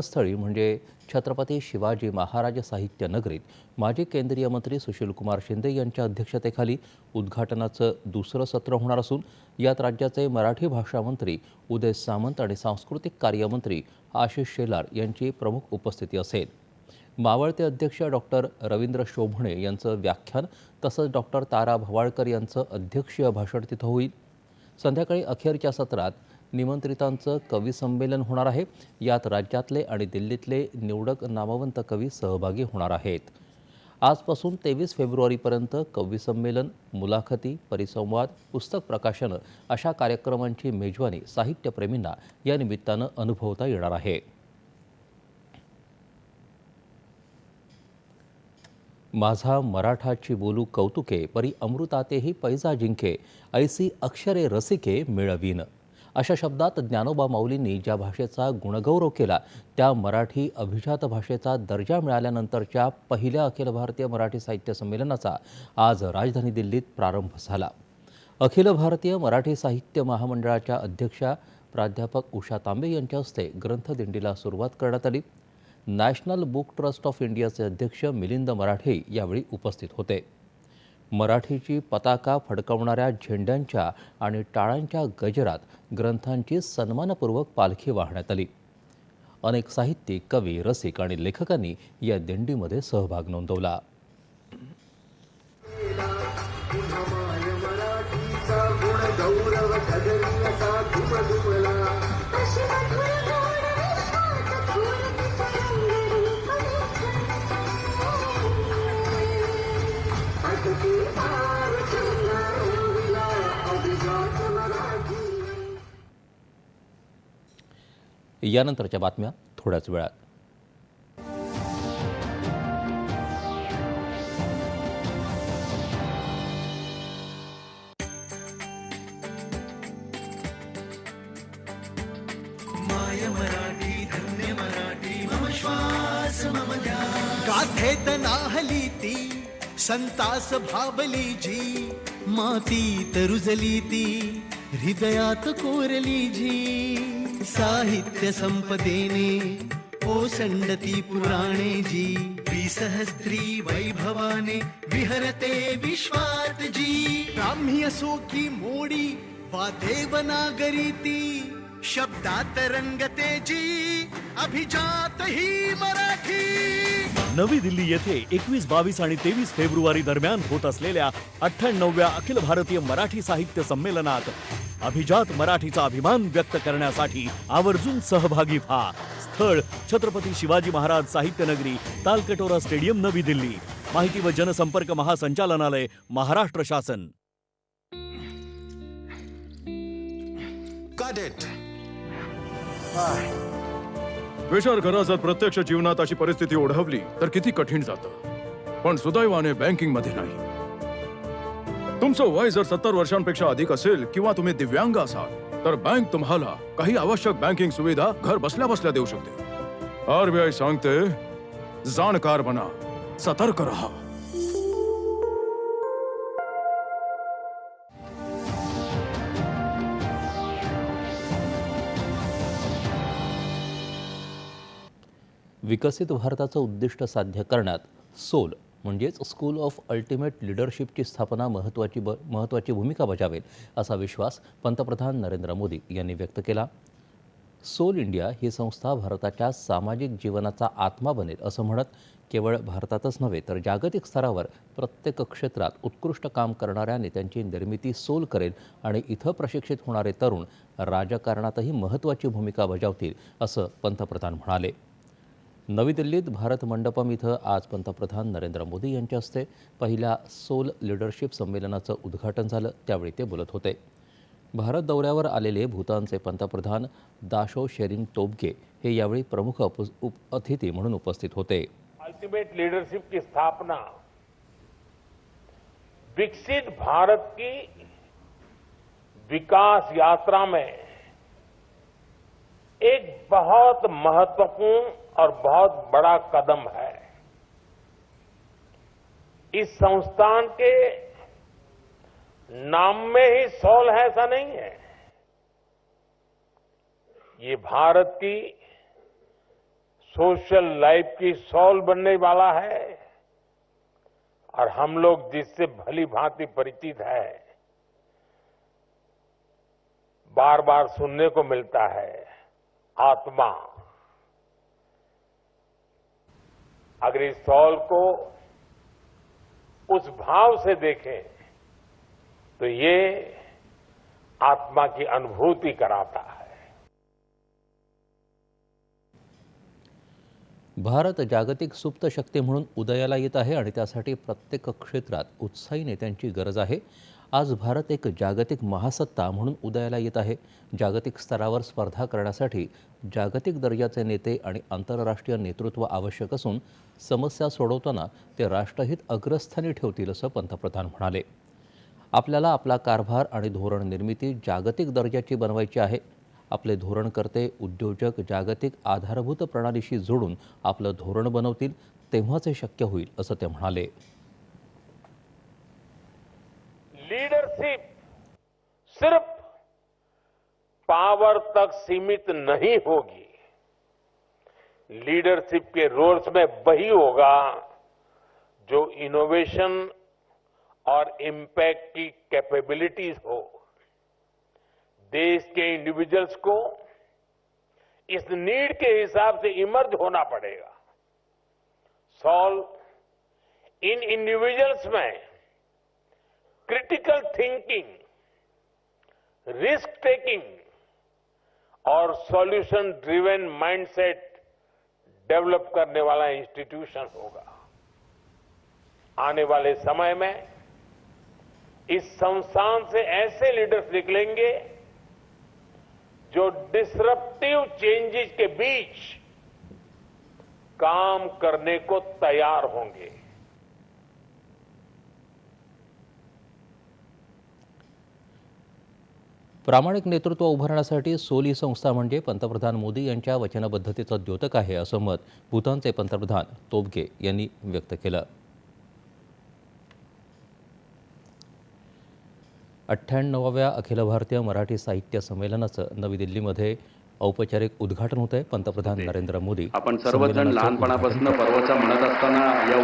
स्थळी म्हणजे छत्रपती शिवाजी महाराज साहित्य नगरीत माजी केंद्रीय मंत्री सुशीलकुमार शिंदे यांच्या अध्यक्षतेखाली उद्घाटनाचं दुसरं सत्र होणार असून यात राज्याचे मराठी भाषा मंत्री उदय सामंत आणि सांस्कृतिक कार्यमंत्री आशिष शेलार यांची प्रमुख उपस्थिती असेल. मावळते अध्यक्ष डॉक्टर रवींद्र शोभणे यांचं व्याख्यान तसंच डॉक्टर तारा भवाळकर यांचं अध्यक्षीय भाषण तिथं होईल. संध्याकाळी अखेरच्या सत्रात निमंत्रितांचं कवी संमेलन होणार आहे. यात राज्यातले आणि दिल्लीतले निवडक नामवंत कवी सहभागी होणार आहेत. आजपासून तेवीस फेब्रुवारीपर्यंत कवी संमेलन मुलाखती परिसंवाद पुस्तक प्रकाशनं अशा कार्यक्रमांची मेजवानी साहित्यप्रेमींना या निमित्तानं अनुभवता येणार आहे. माझा मराठाची बोलू कौतुके परी अमृतातेही पैजा जिंके ऐसी अक्षरे रसिके मिळवीन. अशा शब्दात ज्ञानोबा माऊलींनी ज्या भाषेचा गुणगौरव केला त्या मराठी अभिजात भाषेचा दर्जा मिळाल्यानंतरच्या पहिल्या अखिल भारतीय मराठी साहित्य संमेलनाचा आज राजधानी दिल्लीत प्रारंभ झाला. अखिल भारतीय मराठी साहित्य महामंडळाच्या अध्यक्षा प्राध्यापक उषा तांबे यांच्या हस्ते ग्रंथदिंडीला सुरुवात करण्यात आली. नॅशनल बुक ट्रस्ट ऑफ इंडियाचे अध्यक्ष मिलिंद मराठे यावेळी उपस्थित होते. मराठीची पताका फडकवणाऱ्या झेंड्यांच्या आणि टाळांच्या गजरात ग्रंथांची सन्मानपूर्वक पालखी वाहण्यात आली. अनेक साहित्यिक कवी रसिक आणि लेखकांनी या दिंडीमध्ये सहभाग नोंदवला. अशी यानंतरच्या बातम्या थोड्याच वेळात. गाथेत नाहली ती संतास भाबली जी माती तरुजली ती हृदयात कोरली जी साहित्य संपदेने ओसंडती पुराणे जी द्विसहस्त्री वैभवाने विहरते विश्वात जी। ब्राह्मी असो की मोडी वा देवनागरी ती शब्दात रंगते जी। अभिजात ही मराठी. नवी दिल्ली येथे एकवीस बावीस आणि तेवीस फेब्रुवारी दरम्यान होत असलेल्या अठ्ठ्याण्णवव्या अखिल भारतीय मराठी साहित्य संमेलनात अभिजात मराठीचा अभिमान व्यक्त करण्यासाठी आवर्जून सहभागी व्हा. स्थळ छत्रपती शिवाजी महाराज साहित्य नगरी तालकटोरा स्टेडियम नवी दिल्ली. माहिती व जनसंपर्क महासंचालनालय महाराष्ट्र शासन. Got it. विचार करा जर प्रत्यक्ष जीवनात अशी परिस्थिती ओढवली तर किती कठीण जातं. पण सुदैवाने बँकिंगमध्ये नाही. तुमचं वय जर सत्तर वर्षांपेक्षा अधिक असेल किंवा तुम्ही दिव्यांग असाल तर बँक तुम्हाला काही आवश्यक बँकिंग सुविधा घर बसल्या बसल्या देऊ शकते. आरबीआय सांगते जाणकार बना सतर्क रहा. विकसित भारताचं उद्दिष्ट साध्य करण्यात सोल म्हणजेच स्कूल ऑफ अल्टिमेट लिडरशिपची स्थापना महत्त्वाची ब महत्त्वाची भूमिका बजावेल असा विश्वास पंतप्रधान नरेंद्र मोदी यांनी व्यक्त केला. सोल इंडिया ही संस्था भारताच्या सामाजिक जीवनाचा आत्मा बनेल असं म्हणत केवळ भारतातच नव्हे तर जागतिक स्तरावर प्रत्येक क्षेत्रात उत्कृष्ट काम करणाऱ्या नेत्यांची निर्मिती सोल करेल आणि इथं प्रशिक्षित होणारे तरुण राजकारणातही महत्त्वाची भूमिका बजावतील असं पंतप्रधान म्हणाले. नवी दिल्लीत भारत मंडपम इथं आज पंतप्रधान नरेंद्र मोदी यांच्या हस्ते पहिल्या सोल लिडरशिप संमेलनाचं उद्घाटन झालं. त्यावेळी ते बोलत होते. भारत दौऱ्यावर आलेले भूतानचे पंतप्रधान दाशो शेरिंग टोबगे हे यावेळी प्रमुख उप अतिथी म्हणून उपस्थित होते. अल्टीमेट लीडरशिप की स्थापना विकसित भारत की विकास यात्रा में एक बहुत महत्वपूर्ण और बहुत बड़ा कदम है। इस संस्थान के नाम में ही सोल है, ऐसा नहीं है। ये भारत की सोशल लाइफ की सॉल बनने वाला है और हम लोग जिससे भली भांति परिचित है बार बार सुनने को मिलता है। आत्मा। अगर इस सॉल को उस भाव से देखें तो ये आत्मा की अनुभूति कराता है। भारत जागतिक सुप्त शक्ती म्हणून उदयाला येत आहे आणि त्यासाठी प्रत्येक क्षेत्रात उत्साही नेत्यांची गरज आहे. आज भारत एक जागतिक महासत्ता म्हणून उदयाला येत आहे. जागतिक स्तरावर स्पर्धा करण्यासाठी जागतिक दर्जाचे नेते आणि आंतरराष्ट्रीय नेतृत्व आवश्यक असून समस्या सोडवताना ते राष्ट्रहित अग्रस्थानी ठेवतील असं पंतप्रधान म्हणाले. आपल्याला आपला कारभार आणि धोरण निर्मिती जागतिक दर्जाची बनवायची आहे. आपले धोरणकर्ते उद्योजक जागतिक आधारभूत प्रणालीशी जोडून आपलं धोरण बनवतील तेव्हाच हे शक्य होईल असं ते म्हणाले. लीडरशिप सिर्फ़ पावर तक सीमित नहीं होगी। लीडरशिप के रोल्स में वही होगा जो इनोवेशन और इम्पैक्ट की कैपेबिलिटीज हो। देश के इंडिविजुअल्स को इस नीड के हिसाब से इमर्ज होना पड़ेगा। सॉल्व इन इंडिविजुअल्स में क्रिटिकल थिंकिंग रिस्क टेकिंग और सॉल्यूशन ड्रिवेन माइंडसेट डेवलप करने वाला इंस्टीट्यूशन होगा। आने वाले समय में इस संस्थान से ऐसे लीडर्स निकलेंगे जो डिसरप्टिव चेंजेस के बीच काम करने को तैयार होंगे। प्रामाणिक नेतृत्व उभारण्यासाठी सोल ही संस्था म्हणजे पंतप्रधान मोदी यांच्या वचनबद्धतेचं द्योतक आहे असं मत भूतानचे पंतप्रधान तोबगे यांनी व्यक्त केलं. अठ्ठ्याण्णवाव्या अखिल भारतीय मराठी साहित्य संमेलनाचं नवी दिल्लीमध्ये औपचारिक उद्घाटन होत आहे पंतप्रधान नरेंद्र मोदी आपण सर्वजण लहानपणापासून पर्वचा म्हणत असताना या